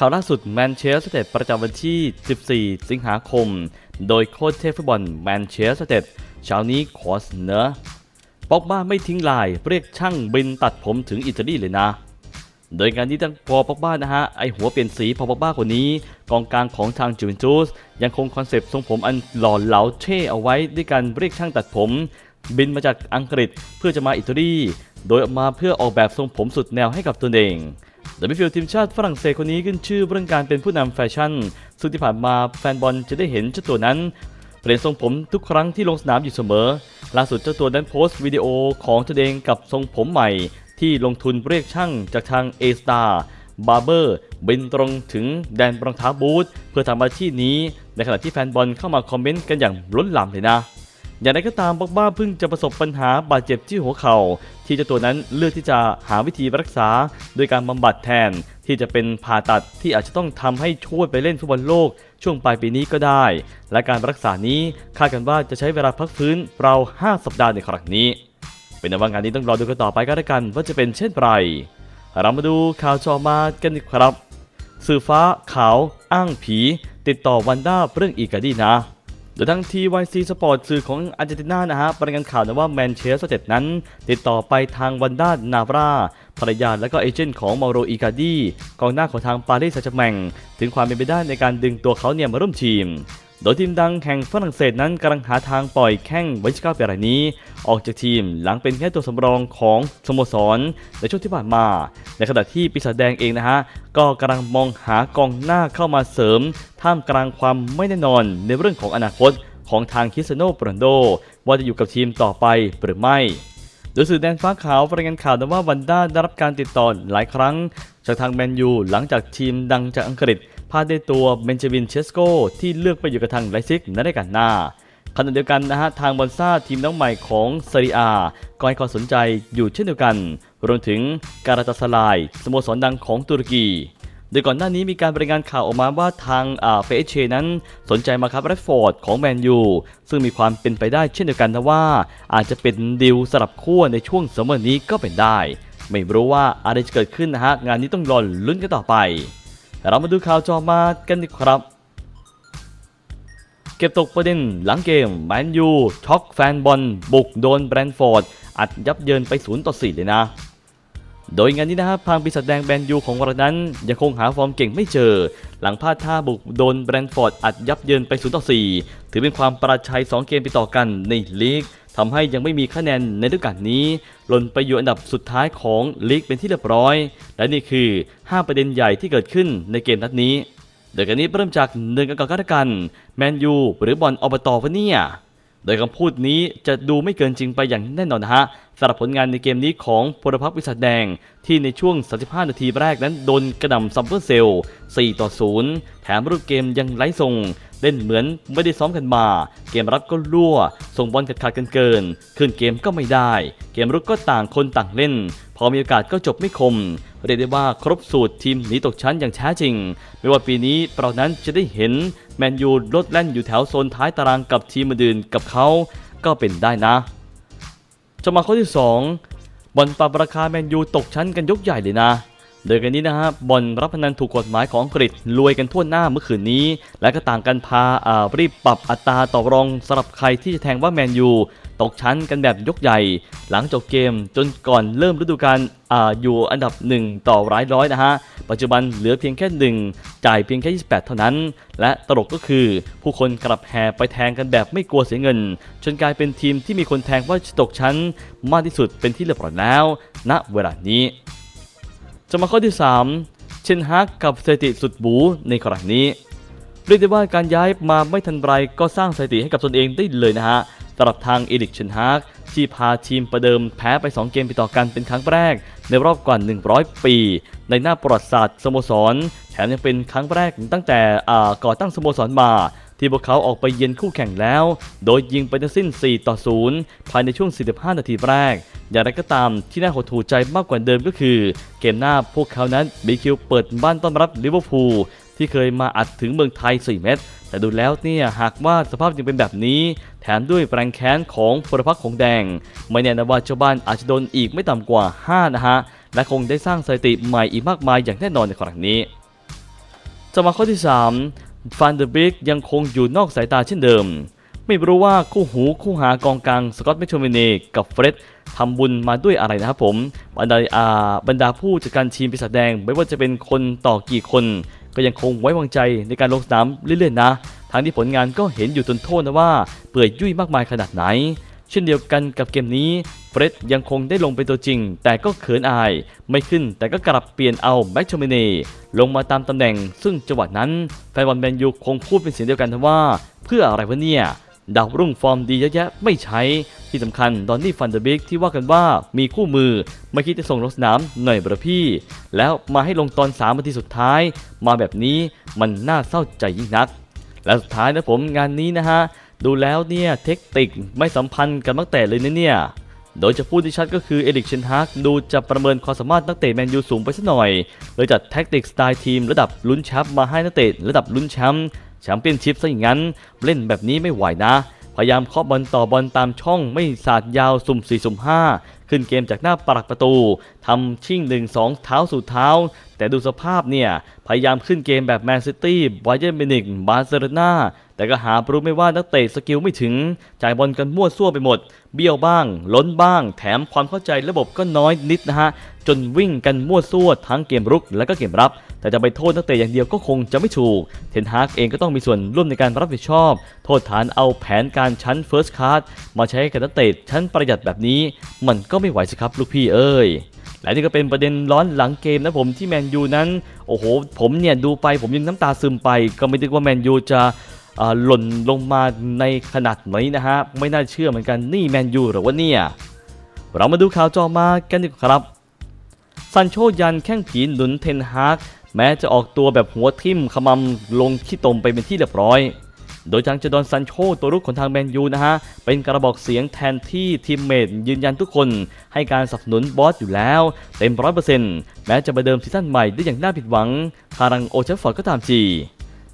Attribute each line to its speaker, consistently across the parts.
Speaker 1: ข่าวล่าสุดแมนเชสเตอร์ประจำวันที่ 14 สิงหาคม โดยโค้ชเทพฟุตบอลแมนเชสเตอร์เช้านี้ขอเสนอป็อกบ้าไม่ทิ้งลาย เรียกช่างบินตัดผมถึงอิตาลีเลยนะ โดยการที่ตั้งพอปอกบ้านะฮะ ไอหัวเปลี่ยนสีพอปอกบ้าคนนี้ กองกลางของทางจูเวนตุสยังคงคอนเซปต์ทรงผมอันหล่อเหลาเท่เอาไว้ด้วยการเรียกช่างตัดผม บินมาจากอังกฤษเพื่อจะมาอิตาลี โดยออกมาเพื่อออกแบบทรงผมสุดแนวให้กับตนเอง โดยมิดฟิลทีมชาติฝรั่งเศสคนนี้ขึ้นชื่อเรื่องการเป็นผู้นำแฟชั่น ซึ่งที่ผ่านมาแฟนบอลจะได้เห็นเจ้าตัวนั้น เปลี่ยนทรงผมทุกครั้งที่ลงสนามอยู่เสมอ ล่าสุดเจ้าตัวนั้นโพสต์วิดีโอของตัวเองกับทรงผมใหม่ ที่ลงทุนเรียกช่างจากทาง A Star Barber บินตรงถึงแดนรองเท้าบูทเพื่อทำอาชีพนี้ ในขณะที่แฟนบอลเข้ามาคอมเมนต์กันอย่างล้นหลามเลยนะ อย่างไรก็ตามบ็อกบ้าเพิ่งจะประสบปัญหาบาดเจ็บที่หัวเข่า ที่เจ้าตัวนั้นเลือกที่จะหาวิธีรักษา โดยการบำบัดแทน ที่จะเป็นผ่าตัดที่อาจจะต้องทำให้ช่วยไปเล่นฟุตบอลโลก ช่วงปลายปีนี้ก็ได้ และการรักษานี้คาดกันว่าจะใช้เวลาพักฟื้นเราว5สัปดาห์ในครั้งนี้ เป็นว่างานนี้ต้องรอดูกันต่อไปก็แล้วกันว่าจะเป็นเช่นไรเรามาดูข่าวจอมากันดีครับสื่อฟ้าขาว อ้างผี ติดต่อวันด้าเรื่องอีกาดีนะ โดยทั้ง TYC Sport สื่อของอาร์เจนตินานะฮะรายงานข่าวนะว่าแมนเชสเตอร์นั้น ติดต่อไปทางวันด้านาบราภรรยาและก็เอเจนต์ของมาโรอีกาดีกองหน้าของทางปารีสแซงต์แมงถึงความเป็นไปได้ในการดึงตัวเขาเนี่ยมาร่วมทีม โดยทีมดังแห่งฝรั่งเศสนั้นกำลังหาทางปล่อยแข้งไวัย19ปีรายนี้ ออกจากทีมหลังเป็นแค่ตัวสำรองของสโมสรในช่วงที่ผ่านมา ในขณะที่ปีศาจแดงเองนะฮะ ก็กำลังมองหากองหน้าเข้ามาเสริม ท่ามกลางความไม่แน่นอนในเรื่องของอนาคตของทางคิสเตยโนโปรนโด ว่าจะอยู่กับทีมต่อไปหรือไม่โดยสื่อแดนฟ้าขาวรายงานข่าวนะว่าวันด้าได้รับการติดต่อหลายครั้งจากทางแมนยูหลังจากทีมดังจากอังกฤษ พาได้ตัวเบนจามินเชสโกที่เลือกไปอยู่กับทางไลซิกในรายการหน้าขณะเดียวกันนะฮะทางบอนซ่าทีมน้องใหม่ของซาริอาก็ให้ความสนใจอยู่เช่นเดียวกัน รวมถึงการาตาสลายสโมสรดังของตุรกีโดยก่อนหน้านี้มีการรายงานข่าวออกมาว่าทางเฟเชนั้นสนใจมาครับแรดฟอร์ดของแมนยูซึ่งมีความเป็นไปได้เช่นเดียวกันนะว่า อาจจะเป็นดิวสลับขั้วในช่วงซัมเมอร์นี้ก็เป็นได้ ไม่รู้ว่าอะไรจะเกิดขึ้นนะฮะงานนี้ต้องรอลุ้นกันต่อไป เรามาดูข่าวจอมากันดีครับ เก็บตกประเด็นหลังเกมแมนยูช็อกแฟนบอลบุกโดนแบรนท์ฟอร์ด อัดยับเยินไป0ต่อ4เลยนะ โดยงานนี้นะครับทางปีศาจแดงแบนยูของเรานั้นยังคงหาฟอร์มเก่งไม่เจอ หลังพลาดท่าบุกโดนแบรนท์ฟอร์ดอัดยับเยินไป0ต่อ4ถือเป็นความประชัย 2 เกมติดต่อกันในลีก ทำให้ยังไม่มีคะแนนในฤดูกาลนี้ หล่นไปอยู่อันดับสุดท้ายของลีกเป็นที่เรียบร้อย และนี่คือ 5 ประเด็นใหญ่ที่เกิดขึ้นในเกมนัดนี้โดยกันนี้เริ่มจากหนึ่งกันก่อนกันแมนยูหรือบอลอบตวะเนี่ยโดยคำพูดนี้จะดูไม่เกินจริงไปอย่างแน่นอนนะฮะ สำหรับผลงานในเกมนี้ของพลพักวิสัทแดง ที่ในช่วง 35 นาทีแรกนั้นโดนกระหน่ำซัมเปอร์เซล 4 ต่อ 0 แถมรูปเกมยังไร้ทรง เล่นเหมือนไม่ได้ซ้อมกันมา เกมรับก็รั่ว ส่งบอลขาดขาดกันเกิน ขึ้นเกมก็ไม่ได้ เกมรุกก็ต่างคนต่างเล่น พอมีโอกาสก็จบไม่คม เรียกได้ว่าครบสูตรทีมหนีตกชั้นอย่างแท้จริง ไม่ว่าปีนี้เรานั้นจะได้เห็นแมนยูลดแล่นอยู่แถวโซนท้ายตารางกับทีมอื่นกับเขาก็เป็นได้นะ จะมาข้อที่ 2บอลปรับราคาแมนยูตกชั้นกันยกใหญ่เลยนะโดยกันนี้นะฮะบอลรับพนันถูกกฎหมายของอังกฤษรวยกันทั่วหน้าเมื่อคืนนี้ และก็ต่างกันพาอ่ารีบปรับอัตราต่อรองสำหรับใครที่จะแทงว่าแมนยู ตกชั้นกันแบบยกใหญ่ หลังจบเกมจนก่อนเริ่มฤดูกาลออยู่อันดับ 1 ต่อร้ายร้อยนะฮะ ปัจจุบันเหลือเพียงแค่ 1 จ่ายเพียงแค่ 28 เท่านั้น และตลกก็คือ ผู้คนกลับแห่ไปแทงกันแบบไม่กลัวเสียเงิน จนกลายเป็นทีมที่มีคนแทงว่าจะตกชั้น มากที่สุดเป็นที่เรียบร้อยแล้วณเวลานี้จะมาข้อที่ 3 เชนฮากกับสถิติสุดบูในครั้งนี้เรียกได้ว่าการย้ายมาไม่ทันไรก็สร้างสถิติให้กับตนเองได้เลยนะฮะ สำหรับทางเอริกเชนฮากที่พาทีมประเดิมแพ้ไป 2 เกมติดต่อกันเป็นครั้งแรก ในรอบกว่า 100 ปี ในหน้าประวัติศาสตร์สโมสร แถมยังเป็นครั้งแรกตั้งแต่ก่อตั้งสโมสรมาที่พวกเขาออกไปเยือนคู่แข่งแล้ว โดยยิงไปทั้งสิ้น 4 ต่อ 0 ภายในช่วง 45 นาทีแรก อย่างไรก็ตามที่น่าหดหู่ใจมากกว่าเดิมก็คือ เกมหน้าพวกเขานั้นบีคิวเปิดบ้านต้อนรับลิเวอร์พูล ที่เคยมาอัดถึงเมืองไทย 4 เม็ดแต่ดูแล้วเนี่ยหากว่าสภาพยังเป็นแบบนี้ แถมด้วยแรงแค้นของพลพรรคของแดง ไม่แน่นะว่าเจ้าบ้านอาจจะโดนอีกไม่ต่ำกว่า 5 นะฮะ และคงได้สร้างสถิติใหม่อีกมากมายอย่างแน่นอนในครั้งนี้จะมาข้อที่ 3 ฟันเดอร์บิกยังคงอยู่นอกสายตาเช่นเดิม ไม่รู้ว่าคู่หูคู่หากองกลางสกอตแมคโทมินีกับเฟร็ดทำบุญมาด้วยอะไรนะครับผมบรรดาอ่าบรรดาผู้จัดการทีมปีศาจแดง ไม่ว่าจะเป็นคนต่อกี่คน ก็ยังคงไว้วางใจในการลงสนามเรื่อยๆนะ ทั้งที่ผลงานก็เห็นอยู่จนโทษนะว่า เปื่อยยุ่ยมากมายขนาดไหน เช่นเดียวกันกับเกมนี้เฟร็ดยังคงได้ลงเป็นตัวจริง แต่ก็เขินอาย ไม่ขึ้นแต่ก็กลับเปลี่ยนเอาแบ็กชมเนลงมาตามตำแหน่ง ซึ่งจังหวะนั้นแฟนบอลแมนยูคงพูดเป็นเสียงเดียวกันว่า เพื่ออะไรวะเนี่ย ดาวรุ่งฟอร์มดีเยอะแยะไม่ใช้ ที่สำคัญดอนนี่ฟันเดอร์บิกที่ว่ากันว่ามีคู่มือ ไม่คิดจะส่งลงสนามหน่อยบระพี่ แล้วมาให้ลงตอน3นาทีสุดท้าย มาแบบนี้มันน่าเศร้าใจยิ่งนัก และสุดท้ายนะผมงานนี้นะฮะ ดูแล้วเนี่ยเทคนิคไม่สัมพันธ์กันตั้งแต่เลยนะเนี่ยโดยจะพูดที่ชัดก็คือเอริกเชนฮากดูจะประเมินความสามารถนักเตะแมนยูสูงไปสักหน่อยเลยจัดแท็กติกสไตล์ทีมระดับลุ้นแชมป์มาให้นักเตะระดับลุ้นแชมป์ แชมเปี้ยนชิพซะอย่างนั้น เล่นแบบนี้ไม่ไหวนะ พยายามเคาะบอลต่อบอลตามช่องไม่สาดยาวสุ่ม4สุ่ม5 ขึ้นเกมจากหน้าปรักประตูทำชิ่ง 1 2 เท้าสู่เท้า แต่ดูสภาพเนี่ย พยายามขึ้นเกมแบบแมนซิตี้บเยเ e นมินิกบาร์เซโลนา แต่ก็หารู้ไม่ว่านักเตะสกิลไม่ถึง จ่ายบอลกันมั่วซั่วไปหมด เบี้ยวบ้าง ล้นบ้าง แถมความเข้าใจระบบก็น้อยนิดนะฮะ จนวิ่งกันมั่วซั่วทั้งเกมรุกและก็เกมรับ แต่จะไปโทษนักเตะอย่างเดียวก็คงจะไม่ถูก เทนฮากเองก็ต้องมีส่วนร่วมในการรับผิดชอบ โทษฐานเอาแผนการชั้น First Card มาใช้กับนักเตะชั้นประหยัดแบบนี้ มันก็ไม่ไหวสิครับลูกพี่เอ้ยและนี่ก็เป็นประเด็นร้อนหลังเกมนะผมที่แมนยูนั้น โอ้โห ผมเนี่ยดูไปผมยังน้ำตาซึมไป ก็ไม่นึกว่าแมนยูจะ หล่นลงมาในขนาดไหนนะฮะ ไม่น่าเชื่อเหมือนกันนี่แมนยูหรือว่าเนี่ยเรามาดูข่าวจอมากันดีกว่าครับซันโชยันแข้งผีหนุนเทนฮากแม้จะออกตัวแบบหัวทิ่มขมำลงขี้ตมไปเป็นที่เรียบร้อย โดยทางเจดอนซันโชตัวรุกของทางแมนยูนะฮะ เป็นกระบอกเสียงแทนที่ทีมเมทยืนยันทุกคน ให้การสนับสนุนบอสอยู่แล้ว เต็มร้อยเปอร์เซ็นต์แม้จะมาเดิมซีซั่นใหม่ได้อย่างน่าผิดหวังทารังโอเชฟฟอร์ดก็ตามจี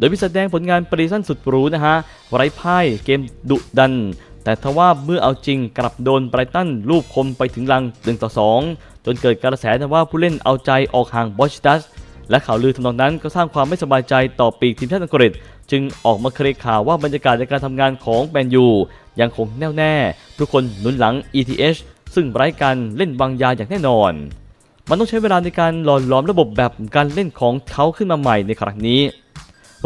Speaker 1: โดยพิแสดงผลงานปรีซันสุดหรูนะฮะไร้พ่ายเกมดุดัน แต่ทว่าเมื่อเอาจริงกลับโดนไบรตันลูบคมไปถึงลัง1ต่อ2จนเกิดกระแสนะว่าผู้เล่นเอาใจออกห่างบอชดัสและข่าวลือทำนองนั้นก็สร้างความไม่สบายใจต่อปีกทีมชาติอังกฤษ จึงออกมาเคลียร์ข่าวว่าบรรยากาศในการทำงานของแมนยูยังคงแน่วแน่ ทุกคนหนุนหลัง ETH ซึ่งไร้การเล่นวางยาอย่างแน่นอน มันต้องใช้เวลาในการหล่อหลอมระบบแบบการเล่นของเขาขึ้นมาใหม่ในครั้งนี้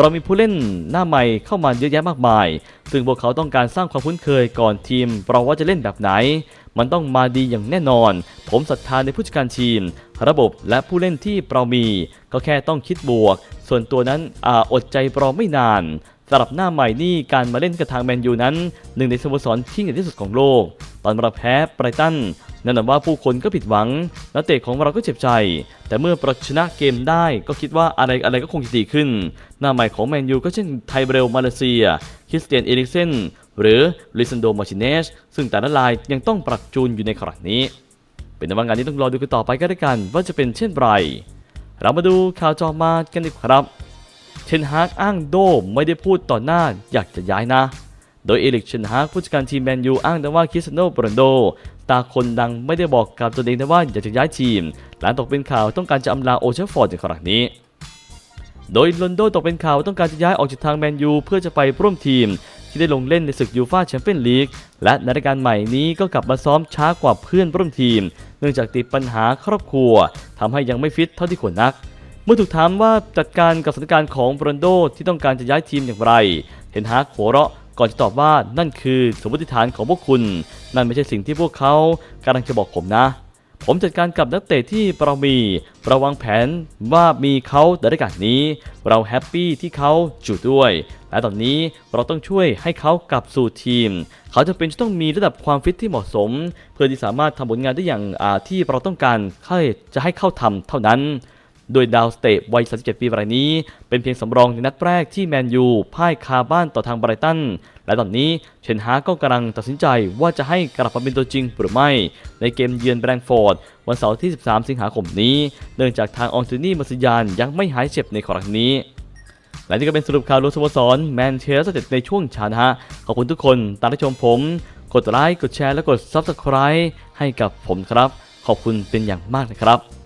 Speaker 1: เรามีผู้เล่นหน้าใหม่เข้ามาเยอะแยะมากมาย ซึ่งพวกเขาต้องการสร้างความคุ้นเคยก่อนทีม เราว่าจะเล่นแบบไหน มันต้องมาดีอย่างแน่นอน ผมศรัทธาในผู้จัดการทีม ระบบและผู้เล่นที่เรามี ก็แค่ต้องคิดบวก ส่วนตัวนั้นออดใจรอไม่นานสำหรับหน้าใหม่นี่การมาเล่นกับทางแมนยูนั้นหนึ่งในสโมสรที่ใหญ่ที่สุดของโลก ตอนเราแพ้ไบรตัน นั่นหมายว่าผู้คนก็ผิดหวังนักเตะของเราก็เจ็บใจ แต่เมื่อเราชนะเกมได้ก็คิดว่าอะไรอะไรก็คงจะดีขึ้น หน้าใหม่ของแมนยูก็เช่นไทเบรลมาเลเซีย คริสเตียนเอริกเซนหรือลิซันโดมาชิเนสซึ่งแต่ละรายยังต้องปรับจูนอยู่ในครั้งนี้ เป็นแต่ว่างานนี้ต้องรอดูกันต่อไปก็ได้กันว่าจะเป็นเช่นไร เรามาดูข่าวจอมากันดีครับเชนฮากอ้างโดไม่ได้พูดต่อหน้าอยากจะย้ายนะ โดยเอลิกเชนฮากผู้จัดการทีมแมนยูอ้างแต่ว่าคริสเตียโนโรนโด ตาคนดังไม่ได้บอกกับตัวเองนะว่าอยากจะย้ายทีม หลังตกเป็นข่าวต้องการจะอำลาโอเชฟฟอร์ดในครั้งนี้ โดยโรนโดตกเป็นข่าวต้องการจะย้ายออกจากทางแมนยูเพื่อจะไปร่วมทีม ที่ได้ลงเล่นในศึกยูฟ่าแชมเปี้ยนลีกและในรายการใหม่นี้ก็กลับมาซ้อมช้ากว่าเพื่อนร่วมทีม เนื่องจากติดปัญหาครอบครัวทำให้ยังไม่ฟิตเท่าที่ควรนัก เมื่อถูกถามว่าจัดการกับสถานการณ์ของโรนโดที่ต้องการจะย้ายทีมอย่างไร เห็นฮากหัวเราะ ก่อนจะตอบว่านั่นคือสมมติฐานของพวกคุณ นั่นไม่ใช่สิ่งที่พวกเขากำลังจะบอกผมนะ ผมจัดการกับนักเตะที่เรามีเราวางแผนว่ามีเขาในรายการนี้ เราแฮปปี้ที่เขาอยู่ด้วย และตอนนี้เราต้องช่วยให้เขากลับสู่ทีม เขาจะเป็นจะต้องมีระดับความฟิตที่เหมาะสม เพื่อที่สามารถทำผลงานได้อย่างที่เราต้องการให้จะให้เข้าทำเท่านั้น โดยดาวสเตะวัย 37 ปีรายนี้ เป็นเพียงสำรองในนัดแรกที่แมนยูพ่ายคาบ้านต่อทางไบรตัน และตอนนี้เชนฮาก็กำลังตัดสินใจว่าจะให้กลับมาเป็นตัวจริงหรือไม่ ในเกมเยือนแบรงฟอร์ด วันเสาร์ที่ 13 สิงหาคมนี้ เนื่องจากทางอองตูนี่มาซิยานยังไม่หายเจ็บในครั้งนี้และนี่ก็เป็นสรุปข่าวรวมสโมสรแมนเชสเตอร์ในช่วงชานะฮะ ขอบคุณทุกคนตามที่ชมผม กดไลค์กดแชร์และกด Subscribe ให้กับผมครับ ขอบคุณเป็นอย่างมากนะครับ